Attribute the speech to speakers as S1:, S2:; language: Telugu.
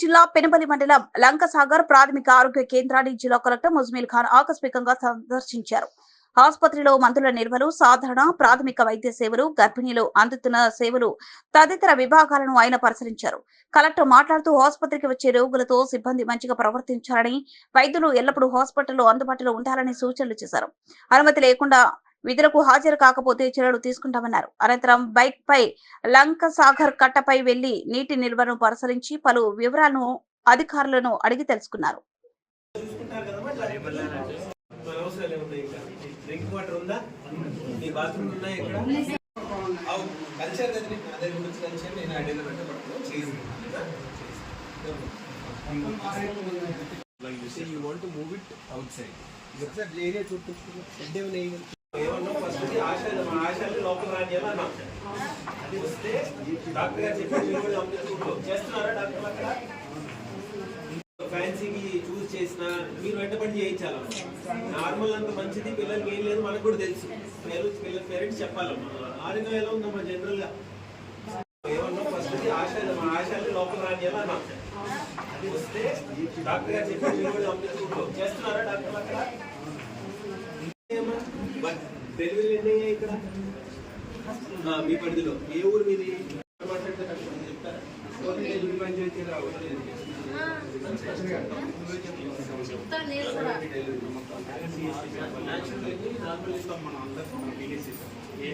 S1: జిల్లా పెనుబలి మండలం లంకసాగర్ ప్రాథమిక ఆరోగ్య కేంద్రాన్ని జిల్లా కలెక్టర్ ముజ్మిల్ ఖాన్ ఆకస్మికంగా సందర్శించారు. ఆసుపత్రిలో మందుల నిల్వలు సాధారణ ప్రాథమిక వైద్య సేవలు గర్భిణీలు అందుతున్న సేవలు తదితర విభాగాలను ఆయన పరిశీలించారు. కలెక్టర్ మాట్లాడుతూ ఆసుపత్రికి వచ్చే రోగులతో సిబ్బంది మంచిగా ప్రవర్తించాలని వైద్యులు ఎల్లప్పుడూ హాస్పిటల్లో అందుబాటులో ఉండాలని సూచనలు చేశారు. అనుమతి లేకుండా విధులకు హాజరు కాకపోతే చర్యలు తీసుకుంటామన్నారు. అనంతరం బైక్ పై లంక సాగర్ కట్టపై వెళ్ళి నీటి నిల్వను పరిశీలించి పలు వివరాలను అధికారులను అడిగి తెలుసుకున్నారు.
S2: కల్చర్ నీకు అదే గురించి కల్చర్ నేను ఐడియాలో పెట్టబడతాను చేసి you want to move it outside ఒకసారి ఏరియా చుట్టూ హెడ్ ఏమైనా
S3: ఏమన్నా ఫస్ట్ మా ఆశాలు లోపల డాక్టర్ మీరు చేస్తున్నారా డాక్టర్ ఫ్యాన్సీకి చూస్ చేసిన మీరు వెంటబడి చేయించాలి? నార్మల్ అంత మంచిది పిల్లలకి ఏం లేదు మనకు కూడా తెలుసు. పేరెంట్స్ పిల్లల పేరెంట్స్ చెప్పాలమ్మా. ఆరోగ్యం ఎలా ఉందమ్మా జనరల్గా. ఏమన్నా ఫస్ట్ ఆశాలు మా ఆశాలు లోపల రాని ఎలా అన్నా. అది వస్తే డాక్టర్ గారు చెప్పి మీరు కూడా చేస్తున్నారా డాక్టర్ అక్కడ? బట్ డెలివరీ ఎన్ని అయ్యాయి ఇక్కడ? ఆ, మీ పరిధిలో. ఏ ఊరు మీది? చెప్తారా
S4: చెప్తాను